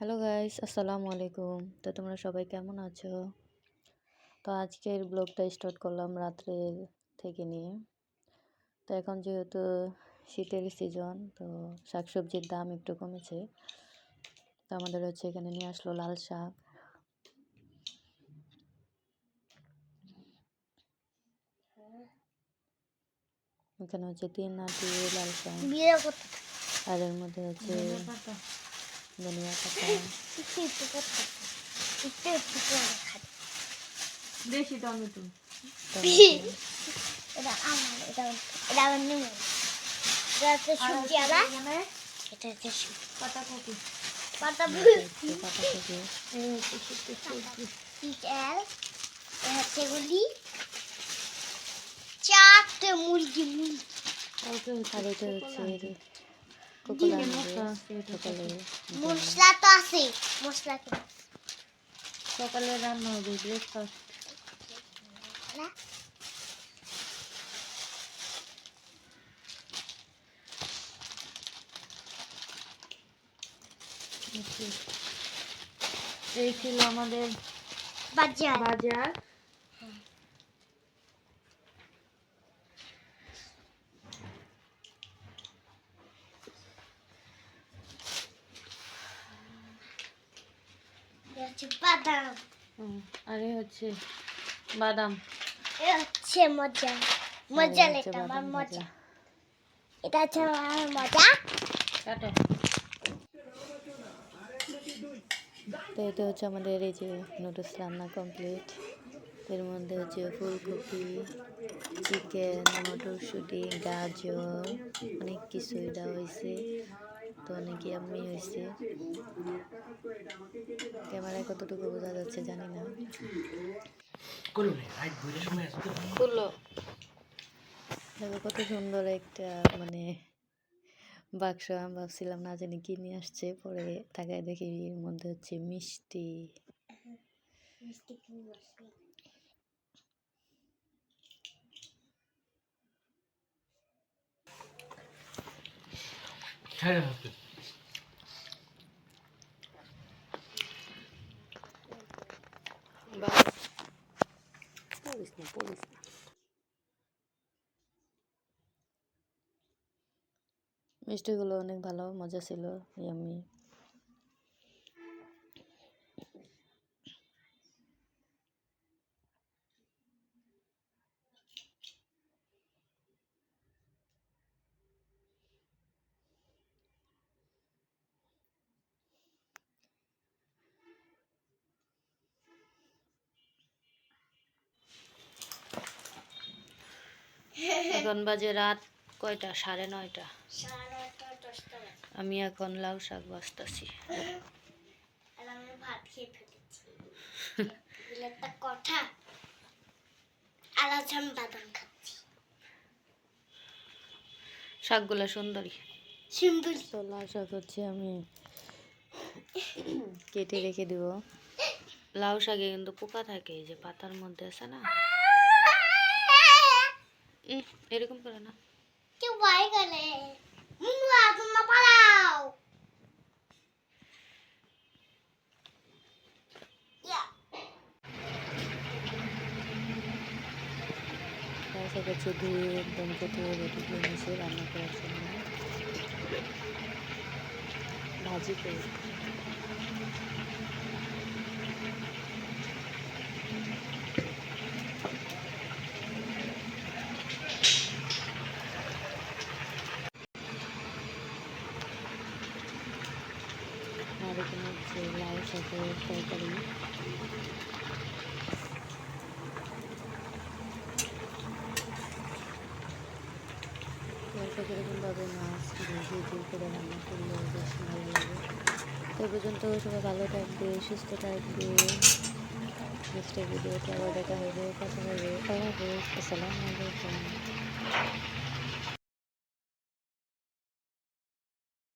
Hello guys আসসালামু আলাইকুম তো তোমরা সবাই কেমন আছো? তো আজকের ব্লগটা স্টার্ট করলাম রাত্রে থেকে নিয়ে। তো এখন যেহেতু শীতের সিজন তো শাকসবজির দাম একটু কমেছে। তো আমাদের হচ্ছে এখানে নিয়ে আসলো লাল শাক। এখানে হচ্ছে তিন আটি লাল শাক। আর এর মধ্যে হচ্ছে ধনিয়া পাতা একটু একটু করতে একটু একটু করে খাবে দেশি টমেটো এটা আমার এটা এটা আমার নেমে এটা হচ্ছে সবজি আলা এটা হচ্ছে পাতা কপি। পাতা হচ্ছে পাতাকপি এটা হচ্ছে গুলি চারটে মুরগি মুরগি। হচ্ছে মশলা তো আছে মশলা সকালে রান্না হবে ব্রেকফাস্ট এই ছিল আমাদের বাজার বাজার বাদাম। আর হচ্ছে বাদাম। এটা হচ্ছে মজা। মজা আমার মজা। এটা হচ্ছে আমার মজা। কাটো। তো এটা হচ্ছে আমাদের এই যে নুডলস রান্না কমপ্লিট এর মধ্যে হচ্ছে ফুলকপি চিকেন মটরশুঁটি গাজর অনেক কিছুই দেওয়া হয়েছে। তো অনেক ইয়াম্মি হয়েছে। ক্যামেরায় কতটুকু বোঝা যাচ্ছে জানি না। খুললো দেখো কত সুন্দর একটা মানে বাক্স আমি ভাবছিলাম না জানি কি নিয়ে আসছে পরে তাকায় দেখি এর মধ্যে হচ্ছে মিষ্টি। মিষ্টি কুমড়ো আছে। মিষ্টিগুলো অনেক ভালো মজা ছিল ইয়াম্মি এখন বাজে রাত কয়টা? সাড়ে নয়টা। আমি এখন লাউ শাক বাঁচতেছি ভাত খেয়ে ফেলেছি। একটা কথা আর বাদাম খাচ্ছি। শাকগুলো সুন্দরী। সুন্দর। তো লাউ শাক হচ্ছে আমি কেটে রেখে দিব। লাউ শাকে কিন্তু পোকা থাকে এই যে পাতার মধ্যে আছে না? এরকম করে না। কেউ ভয় করে। মুনুয়া তোমরা পালাও। ইয়া, লাউ শাক হচ্ছে ধুয়ে একদম কেটে রেডি করে রান্না করার জন্য। ভাজি করে আর এখানে হচ্ছে লাউ শাকের এরকমভাবে মাছ ভেজে দিয়ে করে রান্না করলে বেশ ভালো লাগে তো পর্যন্ত সবাই ভালো থাকবে সুস্থ থাকবে নেক্সট ভিডিওতে আবার দেখা হবে কথা হবে আসসালামু আলাইকুম